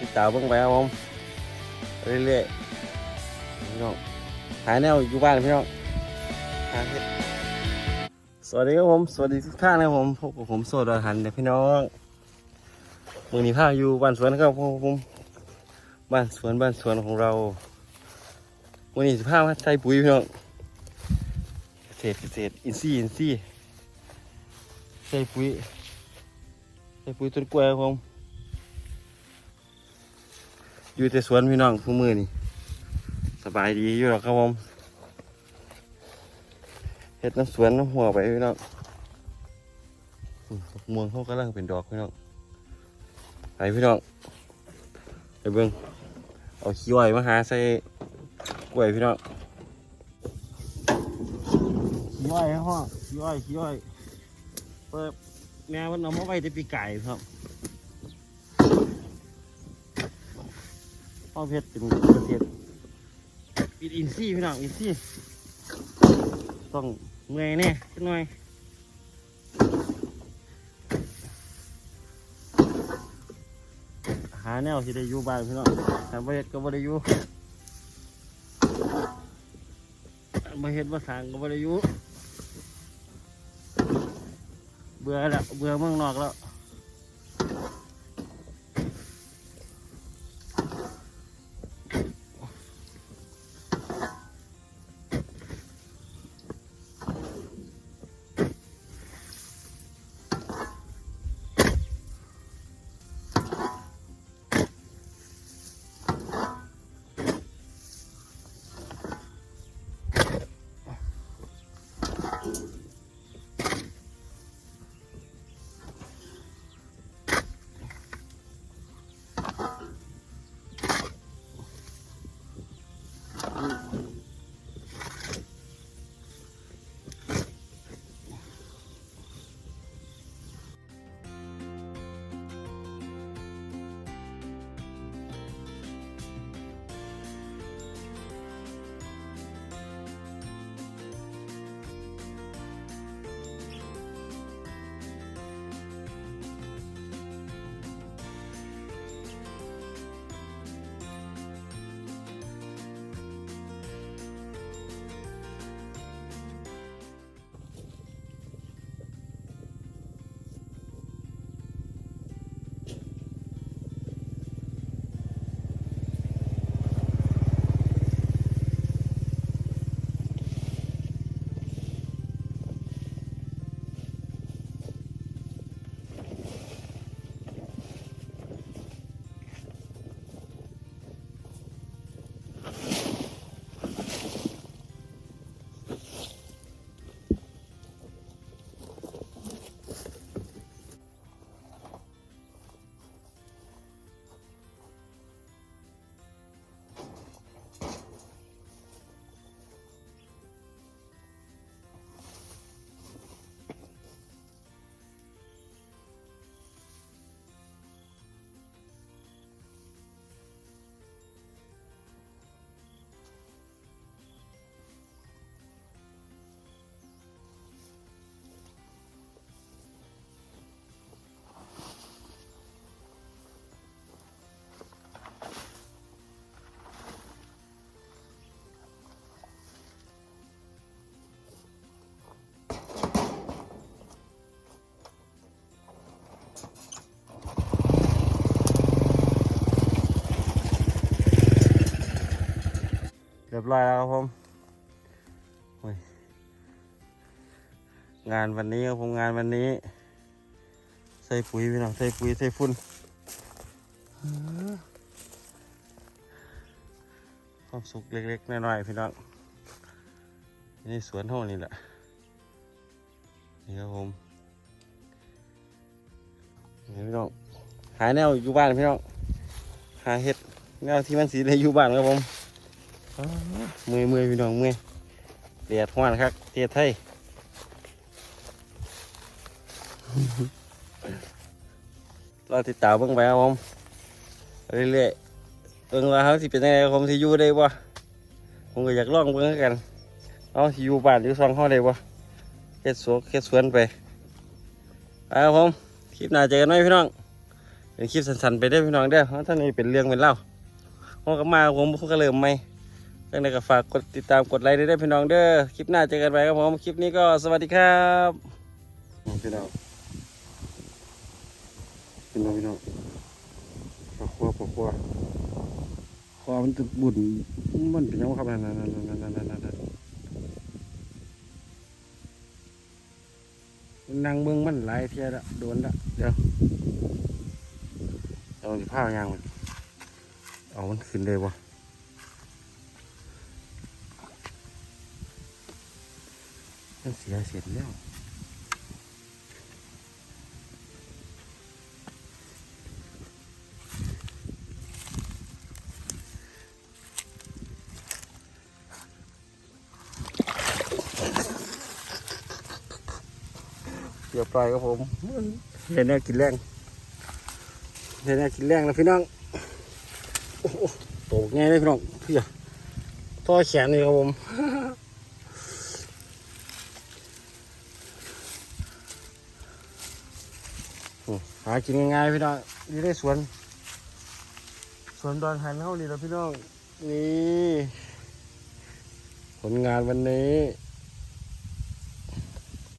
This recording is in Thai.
ติดตามเบิ่งไปครับผมเรื่อยๆพี่น้องหาแนวอยู่บ้านพี่น้องหาเฮ็ดสวัสดีครับผมสวัสดีทุกท่านนะครับผมพบกับผมโซดาหันเด็กพี่น้องมือนี้พาอยู่บ้านสวนครับผมบ้านสวนบ้านสวนของเราวันนี้สิพามาใส่ปุ๋ยพี่น้องเกษตรเกษตรอินทรีย์อินทรีย์ใส่ปุ๋ยใส่ปุ๋ยต้นกล้วยครับผม อยู่แต่สวนพี่น้องผู้มือนี่สบายดีอยู่หรอกครับผมเฮ็ดน้ำสวนน้ำหัวไปพี่น้องม่วงเขากำลังเป็นดอกพี่น้องไปพี่น้องไปเบิ่งเอาขี้อ้อยมาหาใส่กล้วยพี่น้องขี้อ้อยครับพ่อขี้อ้อยขี้อ้อยเปิดแม่มันเอามาไว้ที่ปีไก่ครับ พ่อเพชรเป็นเกษตรปิดอินซี่พี่น้องอินซี่ต้องเมื่อยแน่จักหน่อยหาแนวที่ได้อยู่บ้านพี่น้องแต่เฮ็ดก็บ่ได้อยู่บ่เฮ็ดบ่สร้างก็บ่ได้อยู่เบื่อแล้วเบื่อเมืองนอกแล้ว รียบร้อยแล้วครับผมงานวันนี้ครับผมงานวันนี้ ใส่ปุ๋ยพี่น้องใส่ปุ๋ยใส่ฝุ่นความสุขเล็กๆน้อยๆพี่น้องนี่สวนเท่านี้แหละนี่ครับผมนี่พี่น้องหาแนวอยู่บ้านพี่น้องหาเห็ดแนวที่มันสีได้อยู่บ้านครับผม เมื่อยเมื่อยพี่น้องเมื่อยเดียดห้อนครับเทียดไทยเราติดตามเบิ่งไปครับผมเรื่อยๆเบิ่งว่าเขาสิเป็นยังไงผมสิอยู่ได้บ่ผมก็อยากลองเบิ่งกันเอาสิอยู่บ้านอยู่ซองเขาได้บ่เฮ็ดสวนเฮ็ดสวนไปไปครับผมคลิปหน้าเจอกันไหมพี่น้องเป็นคลิปสั้นๆไปได้พี่น้องเด้อเพราะท่านนี้เป็นเรื่องเป็นเล่าผมก็มาผมผมก็เริ่มใหม ยังไงก็ฝากกดติดตามกดไลค์ด้วยเด้อพี่น้องเด้อคลิปหน้าเจอกันใหม่ครับผมคลิปนี้ก็สวัสดีครับพี่น้องพี่น้องพี่น้องปอกครัวปอกครัวคอมันจะบุ่นมันเป็นยังไงครับนั่นนั่นนั่นนั่นนั่นนั่นนั่นนั่งเบิ่งมันหลายเที่ยละโดนละเดี๋ยวเอาสิผ้ายางมันเอามันขึ้นเลยวะ มันเสียเสร็จแล้วเดี๋ยวปล่อยครับผมเห็นแน่กินแรงเห็นแน่กินแรงแล้วพี่น้องโอ้โหโตง่ายเลยพี่น้องเพี่อะต่อแขนนี่ครับผม อืม หากินง่ายๆพี่น้องนี่ได้สวน สวนดอนหันเข้านี่แล้วพี่น้อง นี่ ผลงานวันนี้